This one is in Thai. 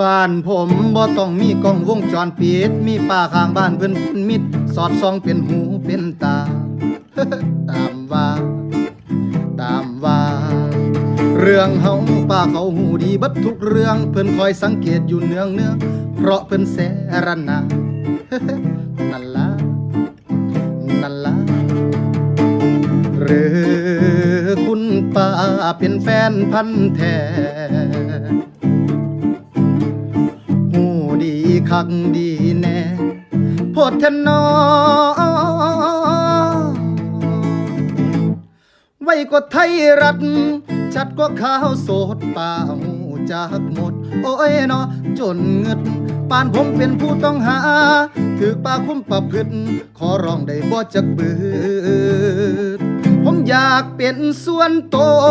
บ้านผมบ่ต้องมีกล้องวงจรปิด มีป้าข้างบ้านเพิ่นเป็นมิตรสอดส่องเป็นหูเป็นตา ตามว่า ตามว่า เรื่องเฮาป้าเขาหูดีบัดทุกเรื่องเพิ่นคอยสังเกตอยู่เนืองเนืองเพราะเพิ่นแสรนานั่นละนั่นละหรือคุณป้าเป็นแฟนพันธ์แท้ คักดีแน่โพดทนอไว้ก็ไทยรัฐ ชัดก็ข่าวโสดป่าหูจากหมด โอ้ยเนาะจนเงิดปานผมเป็นผู้ต้องหา ถือป่าคุ้มประพฤติขอร้องได้บ่จักบืดผมอยากเป็นส่วนตัว